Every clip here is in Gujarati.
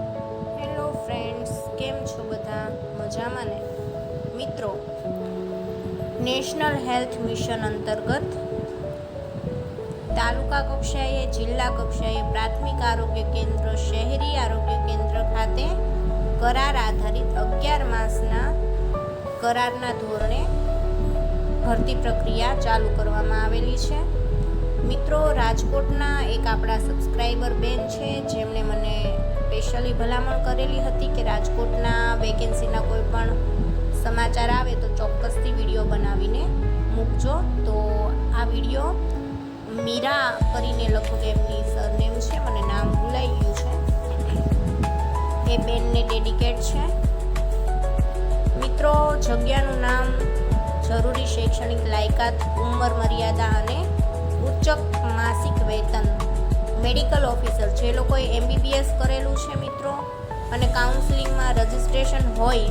હેલો ફ્રેન્ડ્સ, કેમ છો બધા? મજામાં ને? મિત્રો, નેશનલ હેલ્થ મિશન અંતર્ગત તાલુકા કક્ષાએ, જિલ્લા કક્ષાએ પ્રાથમિક આરોગ્ય કેન્દ્ર, શહેરી આરોગ્ય કેન્દ્ર ખાતે કરાર આધારિત અગિયાર માસના કરારના ધોરણે ભરતી પ્રક્રિયા ચાલુ કરવામાં આવેલી છે. મિત્રો, રાજકોટના એક આપણા સબસ્ક્રાઈબર બેન છે, જેમણે મને સ્પેશિયલી ભલામણ કરેલી હતી કે રાજકોટના વેકેન્સીના કોઈ પણ સમાચાર આવે તો ચોક્કસથી વીડિયો બનાવીને મૂકજો. તો આ વીડિયો મીરા કરીને લગભગ એમની સરનેમ છે, મને નામ ભૂલાઈ ગયું છે. એ બેનને ડેડિકેટ છે. મિત્રો, જગ્યાનું નામ જરૂરી શૈક્ષણિક લાયકાત, ઉંમર મર્યાદા અને ઉચ્ચક માસિક વેતન મેડિકલ ઓફિસર જે લોકોએ એમબીબીએસ કરેલું છે મિત્રો. અને કાઉન્સિલિંગમાં રજિસ્ટ્રેશન હોય,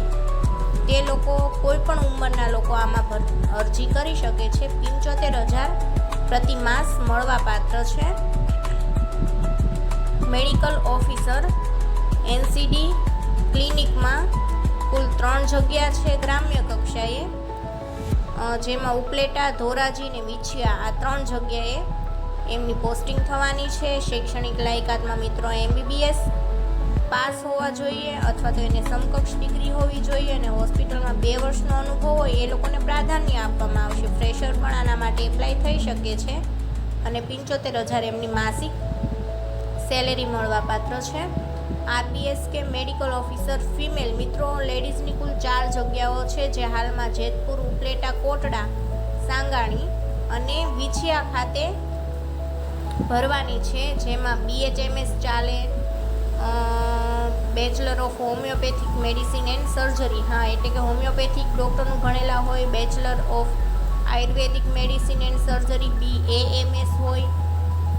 તે લોકો કોઈ પણ ઉંમરના લોકો આમાં અરજી કરી શકે છે. પંચોતેર હજાર પ્રતિ માસ મળવા પાત્ર છે. મેડિકલ ઓફિસર એનસીડી ક્લિનિકમાં કુલ ત્રણ જગ્યા છે ગ્રામ્ય કક્ષાએ. જેમાં ઉપલેટા, ધોરાજી ને વિછિયા આ ત્રણ જગ્યાએ એમની પોસ્ટિંગ થવાની છે. શૈક્ષણિક લાયકાતમાં મિત્રો એમબીબીએસ પાસ હોવા જોઈએ અથવા તો એને સમકક્ષ ડિગ્રી હોવી જોઈએ અને હોસ્પિટલમાં બે વર્ષનો અનુભવ હોય એ લોકોને પ્રાધાન્ય આપવામાં આવશે. ફ્રેશર પણ આના માટે એપ્લાય થઈ શકે છે અને પંચોતેર હજાર એમની માસિક સેલેરી મળવા પાત્ર છે. આરબીએસ કે મેડિકલ ઓફિસર ફિમેલ મિત્રો લેડીઝની કુલ ચાર જગ્યાઓ છે, જે હાલમાં જેતપુર, ઉપલેટા, કોટડા, સાંગાણી અને વિછિયા ખાતે ભરવાની છે, જેમાં બીએચએમએસ ચાલે bachelor of homoeopathic medicine and surgery હા, એટલે કે હોમિયોપેથિક ડૉક્ટરનું ભણેલા હોય bachelor of ayurvedic medicine and surgery B AMS હોય,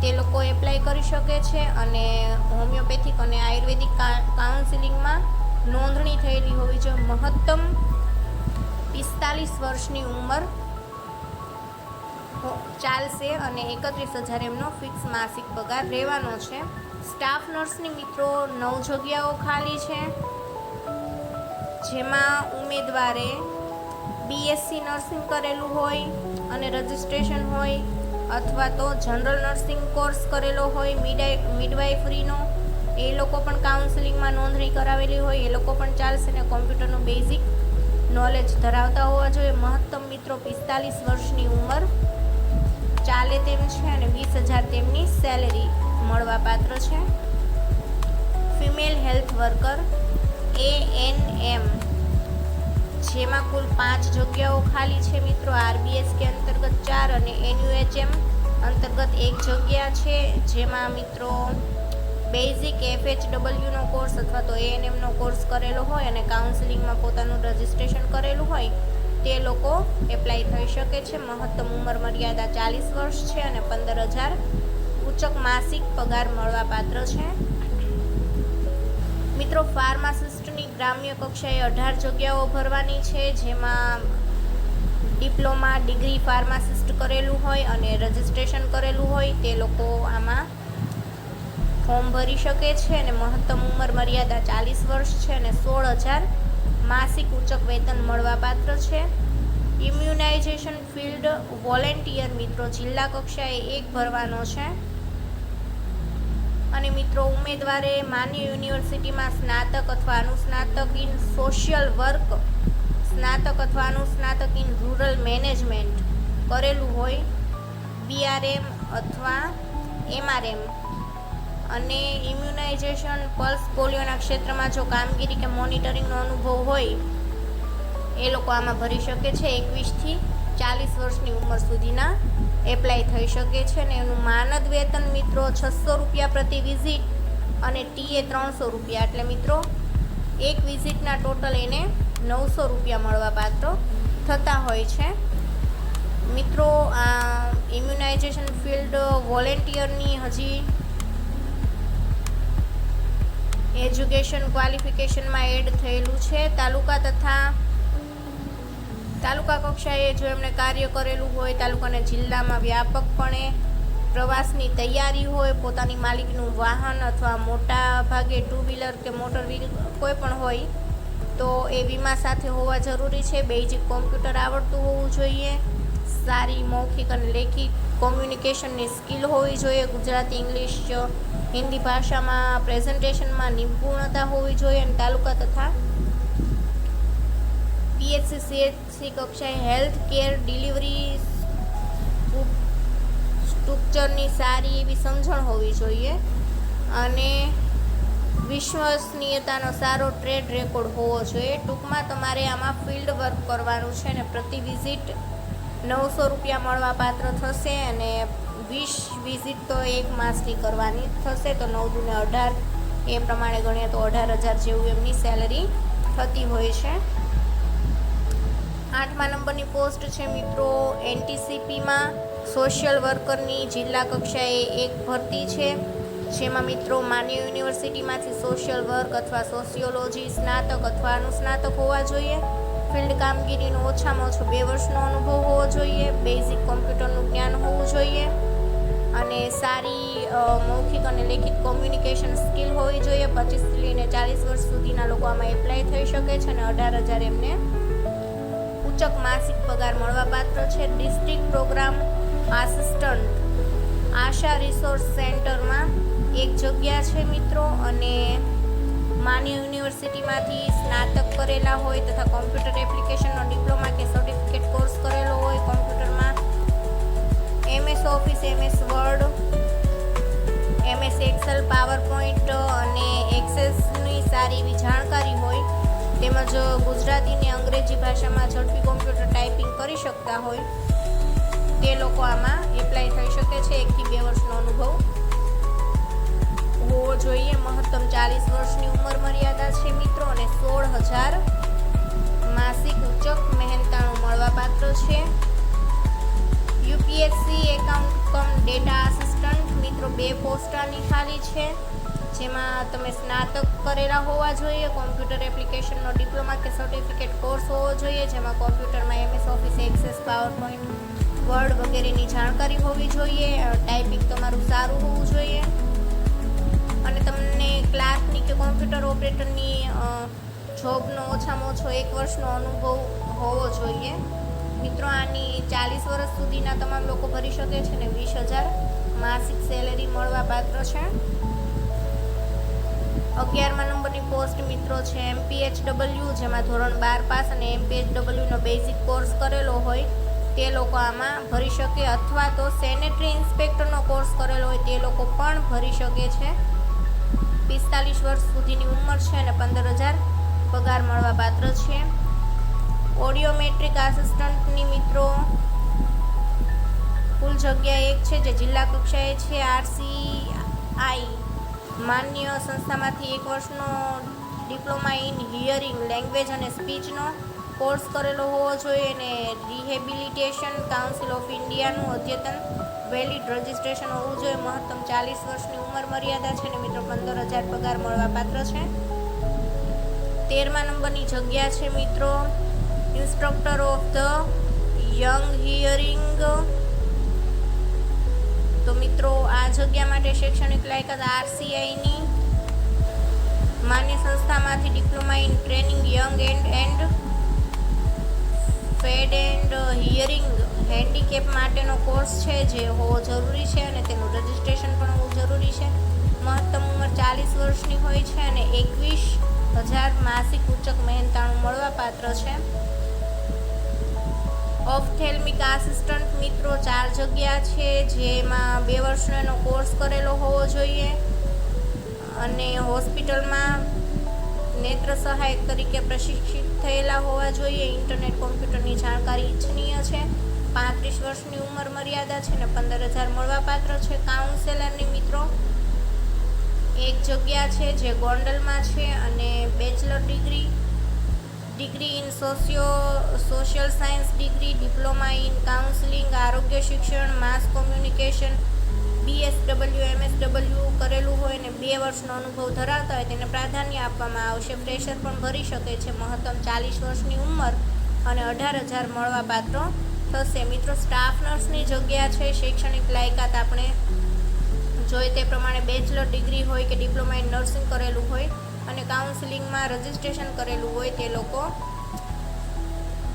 તે લોકો એપ્લાય કરી શકે છે અને હોમિયોપેથિક અને આયુર્વેદિક કાઉન્સિલિંગમાં નોંધણી થયેલી હોવી જોઈએ મહત્તમ પિસ્તાલીસ વર્ષની ઉંમર ચાલશે અને એકત્રીસ હજાર એમનો ફિક્સ માસિક પગાર રહેવાનો છે. સ્ટાફ નર્સની મિત્રો, નવ જગ્યાઓ ખાલી છે. જેમાં ઉમેદવારે બીએસસી નર્સિંગ કરેલું હોય અને રજિસ્ટ્રેશન હોય અથવા તો જનરલ નર્સિંગ કોર્સ કરેલો હોય મિડાઈ મિડવાઇફરીનો એ લોકો પણ કાઉન્સિલિંગમાં નોંધણી કરાવેલી હોય, એ લોકો પણ ચાલશે ને કોમ્પ્યુટરનું બેઝિક નોલેજ ધરાવતા હોવા જોઈએ. મહત્તમ મિત્રો પિસ્તાલીસ વર્ષની ઉંમર ચાલે તેમ છે અને વીસ હજાર તેમની સેલેરી મળવા પાત્ર છે. Female health worker A N M જેમાં કુલ પાંચ જગ્યાઓ ખાલી છે મિત્રો. આરબીએસ કે અંતર્ગત ચાર અને એનયુએચએમ અંતર્ગત એક જગ્યા છે, જેમાં મિત્રો બેઝિક એફએચ ડબલ્યુનો કોર્સ અથવા તો એએનએમનો કોર્સ કરેલો હોય અને કાઉન્સિલિંગમાં પોતાનું રજિસ્ટ્રેશન કરેલું હોય. તે લોકો એપ્લાય થઈ શકે છે. મહત્તમ ઉંમર મર્યાદા ચાલીસ વર્ષ છે અને પંદર હજાર ઉચ્ચક માસિક પગાર મળવા પાત્ર છે. મિત્રો, ફાર્માસિસ્ટની ગ્રામ્ય કક્ષાએ અઢાર જગ્યાઓ ભરવાની છે, જેમાં ડિપ્લોમા, ડિગ્રી ફાર્માસિસ્ટ કરેલું હોય અને રજિસ્ટ્રેશન કરેલું હોય, તે લોકો આમાં ફોર્મ ભરી શકે છે અને મહત્તમ ઉંમર મર્યાદા ચાલીસ વર્ષ છે અને સોળ હજાર માસિક ઉચ્ચક વેતન મળવાપાત્ર છે. ઇમ્યુનાઇઝેશન ફિલ્ડ વોલેન્ટિયર મિત્રો જિલ્લા કક્ષાએ એક ભરવાનો છે. અને મિત્રો ઉમેદવારે માન્ય યુનિવર્સિટીમાં સ્નાતક અથવા અનુસ્નાતક ઇન સોશિયલ વર્ક સ્નાતક અથવા અનુસ્નાતક ઇન રૂરલ મેનેજમેન્ટ કરેલું હોય. બીઆરએમ અથવા એમઆરએમ અને ઇમ્યુનાઇઝેશન પલ્સ પોલિયોના ક્ષેત્રમાં જો કામગીરી કે મોનિટરિંગનો અનુભવ હોય, એ લોકો આમાં ભરી શકે છે. એકવીસથી ચાલીસ વર્ષની ઉંમર સુધીના એપ્લાય થઈ શકે છે ને એનું માનદ વેતન મિત્રો છસો રૂપિયા પ્રતિ વિઝિટ અને ટી એ ત્રણસો રૂપિયા. એટલે મિત્રો, એક વિઝિટના ટોટલ એને નવસો રૂપિયા મળવા પાત્ર થતા હોય છે. મિત્રો, આ ઇમ્યુનાઇઝેશન ફિલ્ડ વોલેન્ટિયરની હજી એજ્યુકેશન ક્વોલિફિકેશનમાં એડ થયેલું છે. તાલુકા તથા તાલુકા કક્ષાએ જો એમણે કાર્ય કરેલું હોય, તાલુકાને જિલ્લામાં વ્યાપકપણે પ્રવાસની તૈયારી હોય, પોતાની માલિકનું વાહન અથવા મોટા ભાગે ટુ વ્હીલર કે મોટર વ્હીલ કોઈ પણ હોય, તો એ વીમા સાથે હોવા જરૂરી છે. બેઝિક કોમ્પ્યુટર આવડતું હોવું જોઈએ. સારી મૌખિક અને લેખિત કોમ્યુનિકેશનની સ્કિલ હોવી જોઈએ. ગુજરાતી, ઇંગ્લિશ હિન્દી ભાષામાં પ્રેઝન્ટેશનમાં નિપુણતા હોવી જોઈએ અને તાલુકા તથા પીએચસી સીએચસી કક્ષાએ હેલ્થ કેર ડિલિવરી સ્ટ્રક્ચરની સારી એવી સમજણ હોવી જોઈએ અને વિશ્વસનીયતાનો સારો ટ્રેડ રેકોર્ડ હોવો જોઈએ. ટૂંકમાં તમારે આમાં ફિલ્ડ વર્ક કરવાનું છે ને પ્રતિ વિઝિટ નવસો રૂપિયા મળવા પાત્ર થશે અને વીસ વિઝિટ તો એક માસની કરવાની થશે. તો નવ દુને અઢાર, એ પ્રમાણે ગણીએ તો અઢાર હજાર જેવું એમની સેલરી થતી હોય છે. આઠમા નંબરની પોસ્ટ છે મિત્રો એનટીસીપીમાં સોશિયલ વર્કરની જિલ્લા કક્ષાએ એક ભરતી છે. જેમાં મિત્રો માન્ય યુનિવર્સિટીમાંથી સોશિયલ વર્ક અથવા સોશિયોલોજી સ્નાતક અથવા અનુસ્નાતક હોવા જોઈએ. ફિલ્ડ કામગીરીનો ઓછામાં ઓછો બે વર્ષનો અનુભવ હોવો જોઈએ. બેઝિક કોમ્પ્યુટરનું જ્ઞાન હોવું જોઈએ. સારી મૌખિક અને લેખિત કોમ્યુનિકેશન સ્કિલ હોવી જોઈએ. પચીસથી લઈને ચાલીસ વર્ષ સુધીના લોકો આમાં એપ્લાય થઈ શકે છે અને અઢાર હજાર એમને ઉચ્ચક માસિક પગાર મળવાપાત્ર છે. District programme assistant ASHA resource સેન્ટરમાં એક જગ્યા છે મિત્રો અને માન્ય યુનિવર્સિટીમાંથી સ્નાતક કરેલા હોય તથા કોમ્પ્યુટર એપ્લિકેશનનો તેમજ ગુજરાતી ને અંગ્રેજી ભાષામાં ઝડપી કોમ્પ્યુટર ટાઈપિંગ કરી શકતા હોય. તે લોકો આમાં એપ્લાય થઈ શકે છે એકથી બે વર્ષનો અનુભવ હોવો જોઈએ. મહત્તમ ચાલીસ વર્ષની ઉંમર મર્યાદા છે મિત્રો અને સોળ હજાર માસિક ઉચ્ચક મહેનતાણું મળવાપાત્ર છે. UPSC account cum data assistant મિત્રો બે પોસ્ટાની ખાલી છે. જેમાં તમે સ્નાતક કરેલા હોવા જોઈએ, કોમ્પ્યુટર એપ્લિકેશનનો ડિપ્લોમા કે સર્ટિફિકેટ કોર્સ હોવો જોઈએ, જેમાં કોમ્પ્યુટરમાં MS office access power point word વગેરેની જાણકારી હોવી જોઈએ ટાઈપિંગ તમારું સારું હોવું જોઈએ. અને તમને ક્લાર્કની કે કોમ્પ્યુટર ઓપરેટરની જોબનો ઓછામાં ઓછો એક વર્ષનો અનુભવ હોવો જોઈએ. મિત્રો, આની ચાલીસ વર્ષ સુધીના તમામ લોકો ભરી શકે છે ને વીસ હજાર. માસિક સેલેરી મળવા પાત્ર છે. અગિયારમા નંબરની પોસ્ટ મિત્રો છે એમપીએચ ડબલ્યુ જેમાં ધોરણ બાર પાસ અને એમપીએચ ડબલ્યુનો બેઝિક કોર્સ કરેલો હોય, તે લોકો આમાં ભરી શકે. અથવા તો સેનેટરી ઇન્સ્પેક્ટરનો કોર્સ કરેલો હોય, તે લોકો પણ ભરી શકે છે. પિસ્તાલીસ વર્ષ સુધીની ઉંમર છે અને પંદર હજાર પગાર મળવા પાત્ર છે. ઓડિયોમેટ્રિક આસિસ્ટન્ટની મિત્રો, કુલ જગ્યા એક છે, જે જિલ્લા કક્ષાએ છે આરસીઆઈ માન્ય સંસ્થામાંથી એક વર્ષનો ડિપ્લોમા ઇન હિયરિંગ લેંગ્વેજ અને સ્પીચનો કોર્સ કરેલો હોવો જોઈએ અને રિહેબિલિટેશન કાઉન્સિલ ઓફ ઇન્ડિયાનું અદ્યતન વેલિડ રજિસ્ટ્રેશન હોવું જોઈએ. મહત્તમ ચાલીસ વર્ષની ઉંમર મર્યાદા છે અને મિત્રો પંદર હજાર પગાર મળવા પાત્ર છે. તેરમા નંબરની જગ્યા છે મિત્રો. Instructor of the young hearing મિત્રો, આ જગ્યા માટે શૈક્ષણિક લાયકાત આરસીઆઈની માન્ય સંસ્થામાંથી diploma in training young and and fed and hearing handicap માટેનો કોર્સ છે, જે હોવો જરૂરી છે અને તેનું રજિસ્ટ્રેશન પણ હોવું જરૂરી છે. મહત્તમ ઉંમર ચાલીસ વર્ષની હોય છે અને એકવીસ હજાર માસિક ઉચ્ચક મહેનતાણું મળવાપાત્ર છે. ઓફથેલ્મિક આસિસ્ટન્ટ મિત્રો ચાર જગ્યા છે, જેમાં બે વર્ષનો એનો કોર્સ કરેલો હોવો જોઈએ. અને હોસ્પિટલમાં નેત્ર સહાયક તરીકે પ્રશિક્ષિત થયેલા હોવા જોઈએ. ઇન્ટરનેટ કોમ્પ્યુટરની જાણકારી ઇચ્છનીય છે. પાંત્રીસ વર્ષની ઉંમર મર્યાદા છે ને પંદર હજાર મળવાપાત્ર છે કાઉન્સેલરની મિત્રો. એક જગ્યા છે જે ગોંડલમાં છે અને bachelor degree degree in socio social science degree diploma in counselling આરોગ્ય શિક્ષણ માસ કોમ્યુનિકેશન બીએસડબલ્યુ એમએસડબલ્યુ કરેલું હોય ને બે વર્ષનો અનુભવ ધરાવતા હોય તેને પ્રાધાન્ય આપવામાં આવશે. ફ્રેશર પણ ભરી શકે છે. મહત્તમ ચાલીસ વર્ષની ઉંમર અને અઢાર હજાર મળવા પાત્ર થશે. મિત્રો સ્ટાફ નર્સની જગ્યા છે. શૈક્ષણિક લાયકાત આપણે જોઈએ તે પ્રમાણે બેચલર ડિગ્રી હોય કે ડિપ્લોમા ઇન નર્સિંગ કરેલું હોય અને કાઉન્સિલિંગમાં રજિસ્ટ્રેશન કરેલું હોય તે લોકો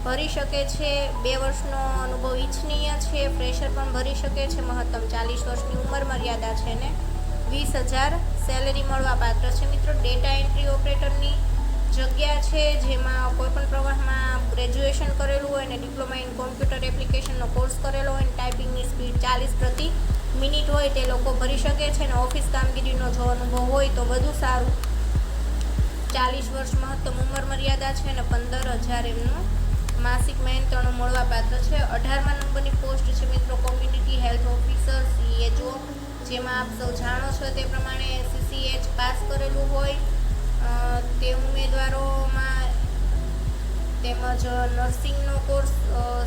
ભરી શકે છે. બે વર્ષનો અનુભવ ઈચ્છનીય છે. ફ્રેશર પણ ભરી શકે છે. મહત્તમ ચાલીસ વર્ષની ઉંમર મર્યાદા છે ને વીસ હજાર સેલેરી મળવા પાત્ર છે. મિત્રો ડેટા એન્ટ્રી ઓપરેટરની જગ્યા છે જેમાં કોઈપણ પ્રવાહમાં ગ્રેજ્યુએશન કરેલું હોય અને ડિપ્લોમા ઇન કોમ્પ્યુટર એપ્લિકેશનનો કોર્સ કરેલો હોય અને ટાઈપિંગની સ્પીડ ચાલીસ પ્રતિ મિનિટ હોય તે લોકો ભરી શકે છે અને ઓફિસ કામગીરીનો જો અનુભવ હોય તો વધુ સારું. ચાલીસ વર્ષ મહત્તમ ઉંમર મર્યાદા છે અને પંદર હજાર એમનું માસિક મહેનતાણું મળવા પાત્ર છે. અઢારમા નંબરની પોસ્ટ છે મિત્રો કોમ્યુનિટી હેલ્થ ઓફિસર સીએચઓ જેમાં આપ સૌ જાણો છો તે પ્રમાણે સીસીએચ પાસ કરેલું હોય. તે ઉમેદવારોમાં તેમજ નર્સિંગનો કોર્સ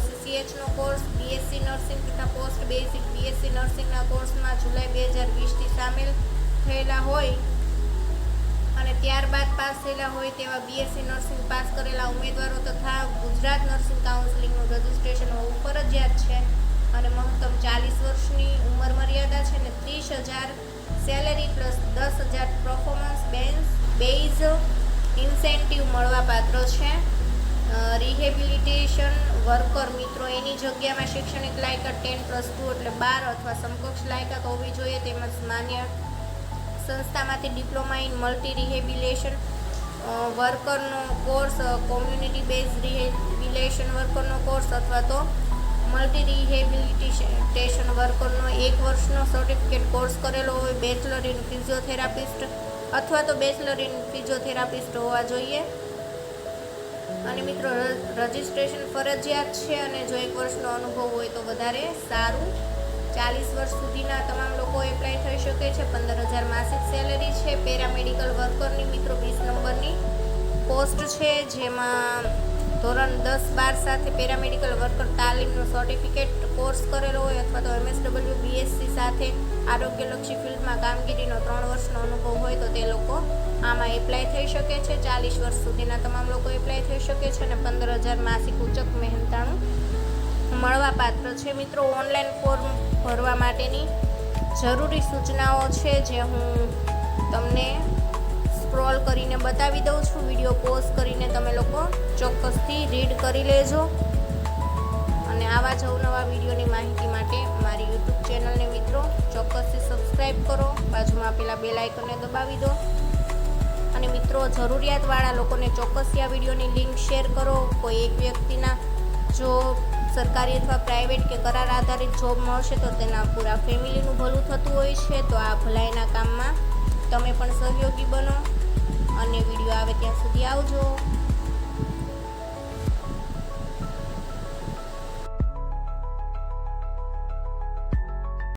સીસીએચનો કોર્સ બીએસસી નર્સિંગ તથા પોસ્ટ બેસિક બીએસસી નર્સિંગના કોર્સમાં જુલાઈ બે હજાર વીસથી સામેલ થયેલા હોય. ત્યારબાદ પાસ થયેલા હોય તેવા બીએસસી નર્સિંગ પાસ કરેલા ઉમેદવારો તથા ગુજરાત નર્સિંગ કાઉન્સિલિંગનું રજિસ્ટ્રેશન હોવું ફરજિયાત છે. અને મહત્તમ ચાલીસ વર્ષની ઉંમર મર્યાદા છે અને ત્રીસ હજાર સેલેરી પ્લસ દસ હજાર પરફોર્મન્સ બેન્સ બેઝ ઇન્સેન્ટિવ મળવાપાત્ર છે. રિહેબિલિટેશન વર્કર મિત્રો, એની જગ્યામાં શૈક્ષણિક લાયકાત ટેન પ્લસ ટુ એટલે બાર અથવા સમકક્ષ લાયકાત હોવી જોઈએ તેમજ માન્ય સંસ્થામાંથી ડિપ્લોમા ઇન મલ્ટી રિહેબિલેશન વર્કરનો કોર્સ કોમ્યુનિટી બેઝ રિહેબિલેશન વર્કરનો કોર્સ અથવા તો મલ્ટી રિહેબિલિટેશન વર્કરનો એક વર્ષનો સર્ટિફિકેટ કોર્સ કરેલો હોય બેચલર ઇન ફિઝિયોથેરાપિસ્ટ અથવા તો બેચલર ઇન ફિઝિયોથેરાપિસ્ટ હોવા જોઈએ. અને મિત્રો રજિસ્ટ્રેશન ફરજિયાત છે અને જો એક વર્ષનો અનુભવ હોય તો વધારે સારું. ચાલીસ વર્ષ સુધીના તમામ થઈ શકે છે પંદર હજાર માસિક સેલેરી છે પેરામેડિકલ વર્કરની મિત્રો વીસ નંબરની પોસ્ટ છે, જેમાં ધોરણ દસ બાર સાથે પેરામેડિકલ વર્કર તાલીમનો સર્ટિફિકેટ કોર્સ કરેલો હોય અથવા તો એમએસડબલ્યુ બીએસસી સાથે આરોગ્યલક્ષી ફિલ્ડમાં કામગીરીનો ત્રણ વર્ષનો અનુભવ હોય તો તે લોકો આમાં એપ્લાય થઈ શકે છે. ચાલીસ વર્ષ સુધીના તમામ લોકો એપ્લાય થઈ શકે છે અને પંદર હજાર માસિક ઉચક મહેનતાણું મળવાપાત્ર છે. મિત્રો ઓનલાઈન ફોર્મ ભરવા માટેની જરૂરી સૂચનાઓ છે જે હું તમને સ્ક્રોલ કરીને બતાવી દઉં છું. વીડિયો પોઝ કરીને તમે લોકો ચોક્કસથી રીડ કરી લેજો. અને આવા જ અવનવા વિડીયોની માહિતી માટે મારી યુટ્યુબ ચેનલને મિત્રો ચોક્કસથી સબસ્ક્રાઈબ કરો. બાજુમાં આપેલા બેલ આઇકનને દબાવી દો. અને મિત્રો, જરૂરિયાતવાળા લોકોને ચોક્કસથી આ વિડીયોની લિંક શેર કરો. કોઈ એક વ્યક્તિના જો સરકારી અથવા પ્રાઇવેટ કે કરાર આધારિત જોબ મળશે તો તેના પૂરા ફેમિલીનું ભલું થતું હોય છે. તો આ ભલાઈના કામમાં તમે પણ સહયોગી બનો. અને વીડિયો આવે ત્યાં સુધી આવજો.